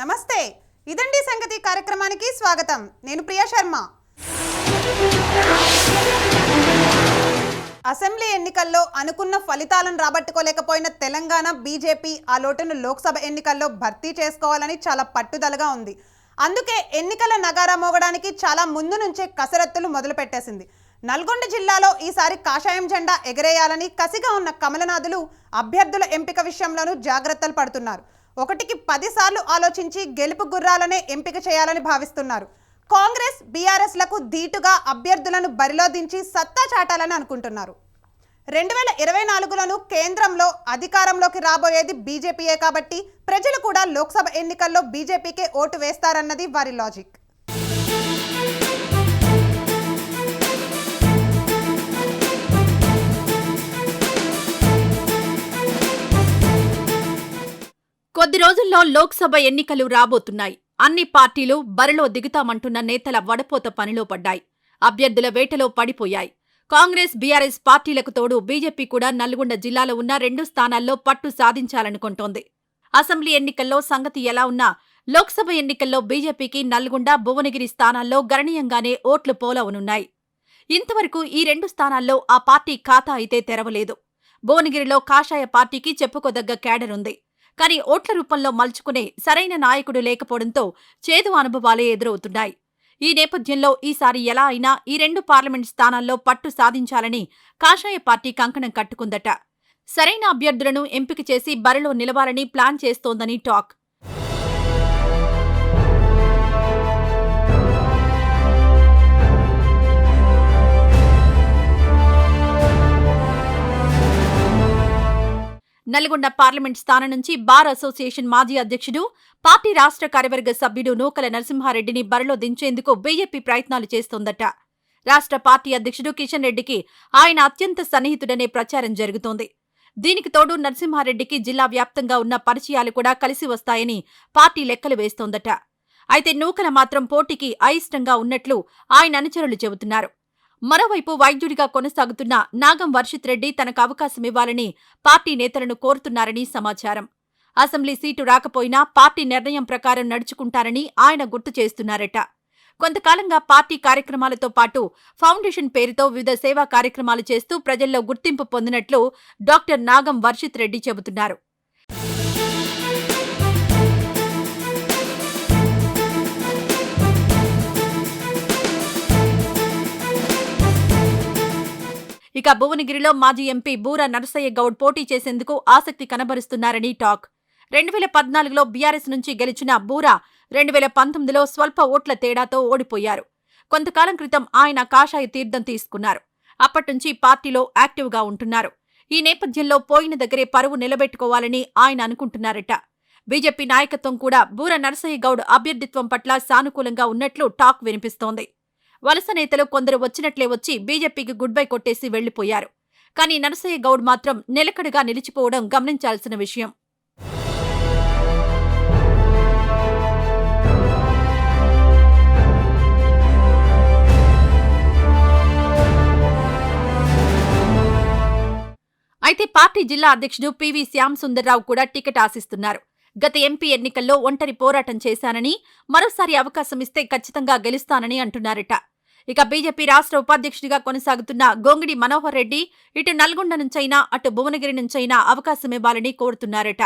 నమస్తే. ఇదండి సంగతి కార్యక్రమానికి స్వాగతం. నేను ప్రియా శర్మ. అసెంబ్లీ ఎన్నికల్లో అనుకున్న ఫలితాలను రాబట్టుకోలేకపోయిన తెలంగాణ బీజేపీ ఆ లోటును లోక్సభ ఎన్నికల్లో భర్తీ చేసుకోవాలని చాలా పట్టుదలగా ఉంది. అందుకే ఎన్నికల నగారా మోగడానికి చాలా ముందు నుంచే కసరత్తులు మొదలుపెట్టేసింది. నల్గొండ జిల్లాలో ఈసారి కాషాయం జెండా ఎగరేయాలని కసిగా ఉన్న కమలనాథులు అభ్యర్థుల ఎంపిక విషయంలోనూ జాగ్రత్తలు పడుతున్నారు. ఒకటికి పదిసార్లు ఆలోచించి గెలుపు గుర్రాలనే ఎంపిక చేయాలని భావిస్తున్నారు. కాంగ్రెస్ బీఆర్ఎస్లకు ధీటుగా అభ్యర్థులను బరిలో దించి సత్తా చాటాలని అనుకుంటున్నారు. రెండు వేల ఇరవై నాలుగులోను కేంద్రంలో అధికారంలోకి రాబోయేది బీజేపీయే కాబట్టి ప్రజలు కూడా లోక్సభ ఎన్నికల్లో బీజేపీకే ఓటు వేస్తారన్నది వారి లాజిక్ కొద్ది రోజుల్లో లోక్సభ ఎన్నికలు రాబోతున్నాయి. అన్ని పార్టీలు బరిలో దిగుతామంటున్న నేతల వడపోత పనిలో పడ్డాయి. అభ్యర్థుల వేటలో పడిపోయాయి. కాంగ్రెస్ బీఆర్ఎస్ పార్టీలకు తోడు బీజేపీ కూడా నల్గొండ జిల్లాలో ఉన్న రెండు స్థానాల్లో పట్టు సాధించాలనుకుంటోంది. అసెంబ్లీ ఎన్నికల్లో సంగతి ఎలా ఉన్నా లోక్సభ ఎన్నికల్లో బీజేపీకి నల్గొండ భువనగిరి స్థానాల్లో గణనీయంగానే ఓట్లు పోలవనున్నాయి. ఇంతవరకు ఈ రెండు స్థానాల్లో ఆ పార్టీ ఖాతా అయితే తెరవలేదు. భువనగిరిలో కాషాయ పార్టీకి చెప్పుకోదగ్గ క్యాడర్ ఉంది. కానీ ఓట్ల రూపంలో మలుచుకునే సరైన నాయకుడు లేకపోవడంతో చేదు అనుభవాలే ఎదురవుతున్నాయి. ఈ నేపథ్యంలో ఈసారి ఎలా అయినా ఈ రెండు పార్లమెంట్ స్థానాల్లో పట్టు సాధించాలని కాషాయ పార్టీ కంకణం కట్టుకుందట. సరైన అభ్యర్థులను ఎంపిక చేసి బరిలో నిలవాలని ప్లాన్ చేస్తోందని టాక్. నల్గొండ పార్లమెంట్ స్థానం నుంచి బార్ అసోసియేషన్ మాజీ అధ్యక్షుడు పార్టీ రాష్ట్ర కార్యవర్గ సభ్యుడు నూకల నరసింహారెడ్డిని బరిలో దించేందుకు బీజేపీ ప్రయత్నాలు చేస్తోందట. రాష్ట్ర పార్టీ అధ్యక్షుడు కిషన్ రెడ్డికి ఆయన అత్యంత సన్నిహితుడనే ప్రచారం జరుగుతోంది. దీనికి తోడు నరసింహారెడ్డికి జిల్లా వ్యాప్తంగా ఉన్న పరిచయాలు కూడా కలిసి వస్తాయని పార్టీ లెక్కలు వేస్తోందట. అయితే నూకల మాత్రం పోటీకి అయిష్టంగా ఉన్నట్లు ఆయన అనుచరులు చెబుతున్నారు. మరోవైపు వైద్యుడిగా కొనసాగుతున్న నాగం వర్షిత్ రెడ్డి తనకు అవకాశం ఇవ్వాలని పార్టీ నేతలను కోరుతున్నారని సమాచారం. అసెంబ్లీ సీటు రాకపోయినా పార్టీ నిర్ణయం ప్రకారం నడుచుకుంటారని ఆయన గుర్తు చేస్తున్నారట. కొంతకాలంగా పార్టీ కార్యక్రమాలతో పాటు ఫౌండేషన్ పేరుతో వివిధ సేవా కార్యక్రమాలు చేస్తూ ప్రజల్లో గుర్తింపు పొందినట్లు డాక్టర్ నాగం వర్షిత్ రెడ్డి చెబుతున్నారు. ఇక భువనగిరిలో మాజీ ఎంపీ బూర నరసయ్య గౌడ్ పోటీ చేసేందుకు ఆసక్తి కనబరుస్తున్నారని టాక్. రెండు వేల పద్నాలుగులో బీఆర్ఎస్ నుంచి గెలిచిన బూరా రెండు వేల పంతొమ్మిదిలో స్వల్ప ఓట్ల తేడాతో ఓడిపోయారు. కొంతకాలం క్రితం ఆయన కాషాయ తీర్థం తీసుకున్నారు. అప్పట్నుంచి పార్టీలో యాక్టివ్గా ఉంటున్నారు. ఈ నేపథ్యంలో పోయిన దగ్గరే పరువు నిలబెట్టుకోవాలని ఆయన అనుకుంటున్నారట. బీజేపీ నాయకత్వం కూడా బూర నరసయ్య గౌడ్ అభ్యర్థిత్వం పట్ల సానుకూలంగా ఉన్నట్లు టాక్ వినిపిస్తోంది. వలస నేతలు కొందరు వచ్చినట్లే వచ్చి బీజేపీకి గుడ్ బై కొట్టేసి వెళ్ళిపోయారు కానీ నరసయ్య గౌడ్ మాత్రం నిలకడగా నిలిచిపోవడం గమనించాల్సిన విషయం. అయితే పార్టీ జిల్లా అధ్యక్షుడు పివి శ్యామ్ సుందర్రావు కూడా టికెట్ ఆశిస్తున్నారు. గత ఎంపీ ఎన్నికల్లో ఒంటరి పోరాటం చేశానని మరోసారి అవకాశం ఇస్తే ఖచ్చితంగా గెలుస్తానని అంటున్నారట. ఇక బీజేపీ రాష్ట్ర ఉపాధ్యక్షుడిగా కొనసాగుతున్న గోంగిడి మనోహర్ రెడ్డి ఇటు నల్గొండ నుంచైనా అటు భువనగిరి నుంచైనా అవకాశం ఇవ్వాలని కోరుతున్నారట.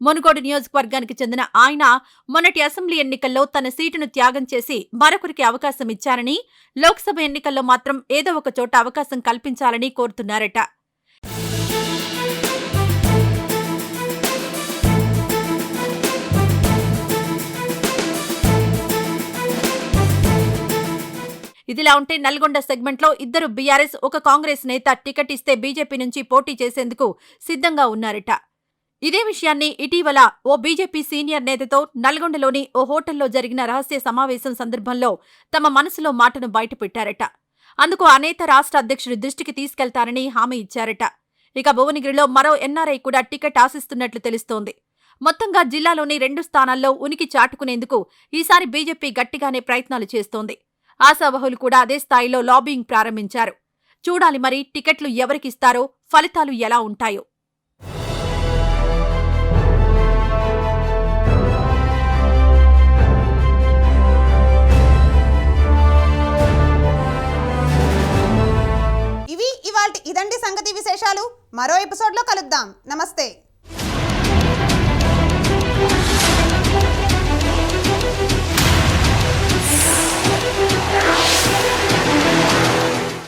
మునుగోడు నియోజకవర్గానికి చెందిన ఆయన మొన్నటి అసెంబ్లీ ఎన్నికల్లో తన సీటును త్యాగం చేసి మరొకరికి అవకాశం ఇచ్చారని లోక్సభ ఎన్నికల్లో మాత్రం ఏదో ఒక చోట అవకాశం కల్పించాలని కోరుతున్నారట. ఇదిలా ఉంటే నల్గొండ సెగ్మెంట్లో ఇద్దరు బీఆర్ఎస్ ఒక కాంగ్రెస్ నేత టికెట్ ఇస్తే బీజేపీ నుంచి పోటీ చేసేందుకు సిద్ధంగా ఉన్నారట. ఇదే విషయాన్ని ఇటీవల ఓ బీజేపీ సీనియర్ నేతతో నల్గొండలోని ఓ హోటల్లో జరిగిన రహస్య సమావేశం సందర్భంలో తమ మనసులో మాటను బయటపెట్టారట. అందుకు ఆ నేత రాష్ట్ర అధ్యక్షుడి దృష్టికి తీసుకెళ్తారని హామీ ఇచ్చారట. ఇక భువనగిరిలో మరో ఎన్ఆర్ఐ కూడా టికెట్ ఆశిస్తున్నట్లు తెలుస్తోంది. మొత్తంగా జిల్లాలోని రెండు స్థానాల్లో ఉనికి చాటుకునేందుకు ఈసారి బీజేపీ గట్టిగానే ప్రయత్నాలు చేస్తోంది. ఆశావహులు కూడా అదే స్థాయిలో లాబింగ్ ప్రారంభించారు. చూడాలి మరి టికెట్లు ఎవరికిస్తారో ఫలితాలు ఎలా ఉంటాయో. ఇవి ఇవాళ ఇదండి సంగతి విశేషాలు. మరో ఎపిసోడ్లో కలుద్దాం. నమస్తే.